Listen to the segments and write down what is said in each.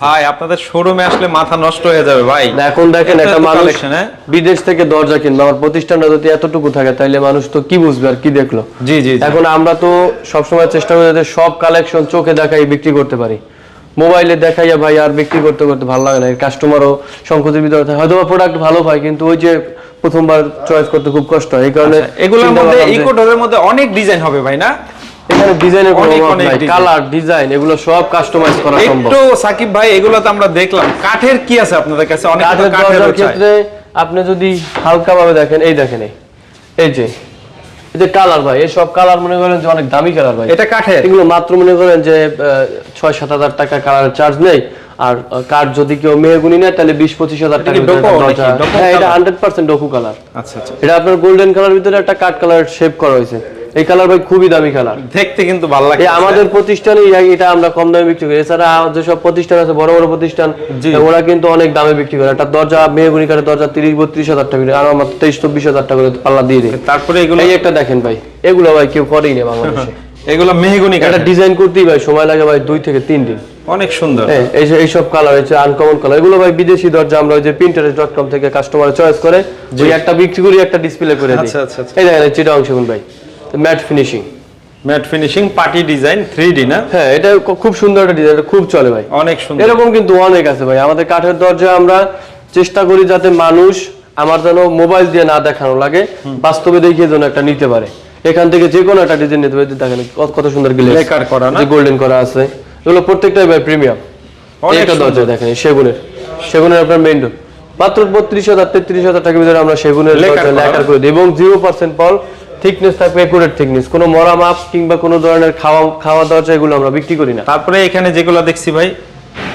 ভাই আপনাদের শোরুমে আসলে মাথা নষ্ট হয়ে যাবে ভাই। এখন দেখেন একটা মানুষ হ্যাঁ? বিদেশ থেকে দরজা কিনবে। আমার প্রতিষ্ঠানটা যদি এতটুকু থাকে তাহলে মানুষ তো কি বুঝবে আর কি দেখল? জি জি। এখন আমরা তো সবসময় চেষ্টা করি যাতে সব কালেকশন চোখে দেখাই বিক্রি করতে পারি। মোবাইলে দেখাইয়া ভাই আর বিক্রি করতে করতে ভালো লাগে না। কাস্টমারও সংকোচের ভিতরে থাকে। হয়তো প্রোডাক্ট ভালো হয় কিন্তু ওই যে প্রথমবার চয়েস করতে খুব কষ্ট হয়। এই কারণে আচ্ছা, এগুলোর মধ্যে ইকোডোরের মধ্যে অনেক ডিজাইন হবে ভাই না? এখানে ডিজাইনের কোনো অভাব নাই। কালার ডিজাইন এগুলো সব কাস্টমাইজ করা সম্ভব। একটু সাকিব ভাই এগুলো তো আমরা দেখলাম। কাঠের কি আছে আপনাদের কাছে? অনেক কাঠের কাঠের ক্ষেত্রে আপনি যদি হালকা ভাবে দেখেন এই দেখেন এই। যে এই যে কালার ভাই এই সব কালার মনে করেন যে অনেক দামি কালার ভাই। এটা কাঠের? এগুলো মাত্র মনে করেন যে ছয় সাত হাজার টাকা কালার চার্জ নেই। আর যদি কেউ মেহগুনি নেয় তাহলে বিশ পঁচিশ হাজার টাকা হ্যাঁ এটা হান্ড্রেড পার্সেন্ট ডোকু কালার আচ্ছা আচ্ছা এটা আপনার গোল্ডেন কালার ভিতরে একটা কাঠ কালার শেপ করা হয়েছে। এই কালার ভাই খুবই দামি কালার দেখতে কিন্তু ভালো লাগে আমাদের প্রতিষ্ঠানে এটা আমরা কম দামে বিক্রি করি। এছাড়া যেসব প্রতিষ্ঠান আছে বড় বড় প্রতিষ্ঠান ওরা কিন্তু অনেক দামে বিক্রি করে। একটা দরজা মেহগুনি কাঠের দরজা তিরিশ বত্রিশ হাজার টাকা আর আমার তেইশ চব্বিশ হাজার টাকা করে পাল্লা দিয়ে দিই তারপরে এগুলো এই একটা দেখেন ভাই। এগুলো ভাই কেউ করেই না বাংলাদেশে। এগুলো মেহগুনি এটা ডিজাইন করতেই ভাই সময় লাগে ভাই দুই থেকে তিন দিন। অনেক সুন্দর। হ্যাঁ এই যে- এইসব কালার আনকমন কালার এগুলো ভাই বিদেশি দরজা আমরা ওই যে ডট কম থেকে কাস্টমার চয়েস করে ওই একটা বিক্রি করি একটা ডিসপ্লে করে দিই। আচ্ছা, আচ্ছা, আচ্ছা। এই দেখেন চিটা ভাই matte finishing matte finishing party design 3D না? হ্যাঁ এটা খুব সুন্দর একটা ডিজাইন খুব চলে ভাই। অনেক সুন্দর। এরকম কিন্তু অনেক আছে ভাই। আমাদের কাঠের দরজা আমরা চেষ্টা করি যাতে মানুষ আমার যেন মোবাইল দিয়ে না দেখানো লাগে বাস্তবে দেখিয়ে যেন একটা নিতে পারে। এখান থেকে যে কোনো একটা ডিজাইন নিতে পারে দেখেন কত- সুন্দর গ্লেজ লেকার করা না? গোল্ডেন করা আছে। এগুলো প্রত্যেকটাই ভাই প্রিমিয়াম একটা দরজা দেখেন সেগুনের। সেগুনের আপনার মেইন ডোর মাত্র বত্রিশ হাজার তেত্রিশ হাজার টাকার ভিতরে আমরা সেগুনের লেকার লেকার করে। দিই। এবং জিরো পার্সেন্ট পল থিকনেস থাকবে একুরেট থিকনেস কোনো মরা মাপ কিংবা কোনো ধরনের খাওয়া খাওয়া দরজা এগুলো আমরা বিক্রি করি না। তারপরে এখানে যেগুলো দেখছি ভাই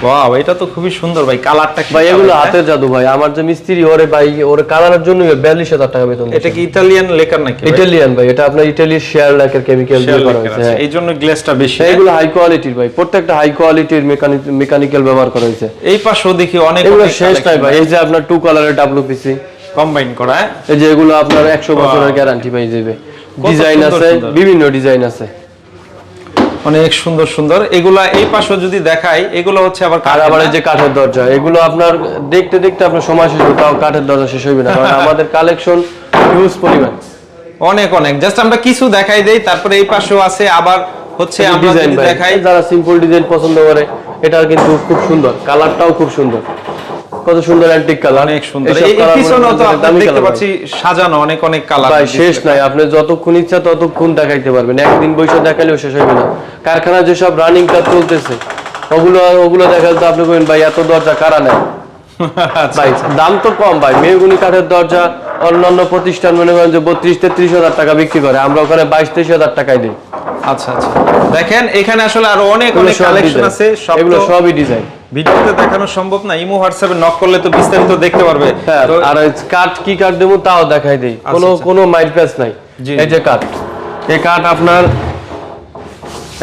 ওয়াও এটা তো খুবই সুন্দর ভাই কালারটা ভাই এগুলো হ্যাঁ? হাতের জাদু ভাই আমার যে মিস্ত্রি ওরে ভাই ওর কালারের জন্য বিয়াল্লিশ হাজার টাকা বেতন এটা কি ইতালিয়ান লেকার নাকি ভাই? ইটালিয়ান ভাই এটা আপনার ইটালির শেয়ার লাকের কেমিক্যাল দিয়ে করা হয়েছে হ্যাঁ। এই জন্য গ্লেসটা বেশি হ্যাঁ, এগুলো হাই কোয়ালিটির ভাই প্রত্যেকটা হাই কোয়ালিটির মেকানিক্যাল ব্যবহার করা হয়েছে। এই পাশেও দেখি অনেক এগুলো শেষ নাই ভাই এই যে আপনার টু কালারের ডাব্লিউপিসি কম্বাইন করা হ্যাঁ? এই যে এগুলো আপনার একশো বছরের গ্যারান্টি পাই যাবে ডিজাইন আছে বিভিন্ন ডিজাইন আছে। অনেক সুন্দর সুন্দর। এগুলা এই পাশেও যদি দেখাই এগুলো হচ্ছে আবার আর আবার যে কাঠের দরজা এগুলো আপনার দেখতে দেখতে আপনার সময় শেষ হবে তাও কাঠের দরজা শেষ হবে না কারণ আমাদের কালেকশন হিউজ পরিমাণ। অনেক অনেক। জাস্ট আমরা কিছু দেখাই দেই তারপরে এই পাশেও আছে আবার হচ্ছে আমরা যদি দেখাই। যারা সিম্পল ডিজাইন পছন্দ করে এটা কিন্তু খুব সুন্দর কালারটাও খুব সুন্দর। কত সুন্দর অ্যান্টিক কালার অনেক সুন্দর। এই দেখতে পাচ্ছি সাজানো অনেক অনেক কালার ভাই শেষ নাই। আপনি যতক্ষণ ইচ্ছা ততক্ষণ দেখাইতে পারবেন। একদিন দেখালেও শেষ হবে না। কারখানায় যেসব রানিং কাজ চলতেছে ওগুলো ওগুলো দেখালে তো আপনি বলবেন ভাই এত দরজা কারা নেয়? আচ্ছা, ভাই দাম তো কম ভাই। মেহগুনি কাঠের দরজা অন্যান্য প্রতিষ্ঠান মনে করেন যে বত্রিশ তেত্রিশ হাজার টাকা বিক্রি করে। আমরা ওখানে বাইশ তেইশ হাজার টাকায় দিই। আচ্ছা আচ্ছা। দেখেন এখানে আসলে আরও অনেক অনেক কালেকশন আছে এগুলো সবই ডিজাইন ভিডিওতে দেখানো সম্ভব না ইমো হোয়াটসঅ্যাপে নক করলে তো বিস্তারিত দেখতে পারবে। হ্যাঁ আর কাঠ কি কাঠ দেবো তাও দেখাই দেই। কোনো আচ্ছা। কোনো মাইল প্যাচ নাই। এই যে কাঠ এই কাঠ আপনার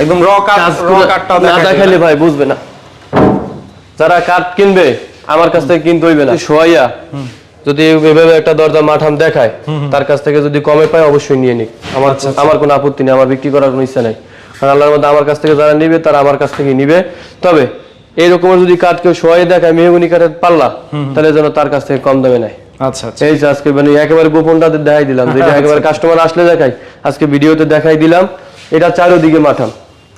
একদম র কাট র দেখাই দেখাইলে ভাই বুঝবে না। যারা কাঠ কিনবে আমার কাছ থেকে কিনতে হইবে না। সোয়াইয়া যদি এভাবে একটা দরজা মাঠাম দেখায় তার কাছ থেকে যদি কমে পায় অবশ্যই নিয়ে নিক। আমার আচ্ছা, আমার কোনো আপত্তি নেই আমার বিক্রি করার কোনো ইচ্ছা নেই। আর আল্লাহর মধ্যে আমার কাছ থেকে যারা নিবে তারা আমার কাছ থেকে নিবে। তবে এই রকমের যদি কাঠ কেউ সোয়াই দেখায় মেহগুনি কাঠের পাল্লা তাহলে যেন তার কাছ থেকে কম দামে নেয়। আচ্ছা এই যে আজকে মানে একেবারে গোপনটা দেখাই দিলাম যেটা একেবারে কাস্টমার আসলে দেখাই। আজকে ভিডিওতে দেখাই দিলাম এটা চারোদিকে মাঠাম।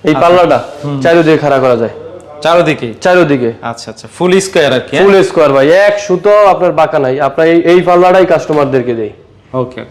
এই পাল্লাটা চারোদিকে খাড়া করা যায়। চারোদিকে? চারোদিকে। আচ্ছা আচ্ছা ফুল স্কোয়ার আর কি হ্যাঁ? ফুল স্কোয়ার ভাই এক সুতো আপনার বাঁকা নাই। আপনার এই- এই পাল্লাটাই কাস্টমারদেরকে দেই। ওকে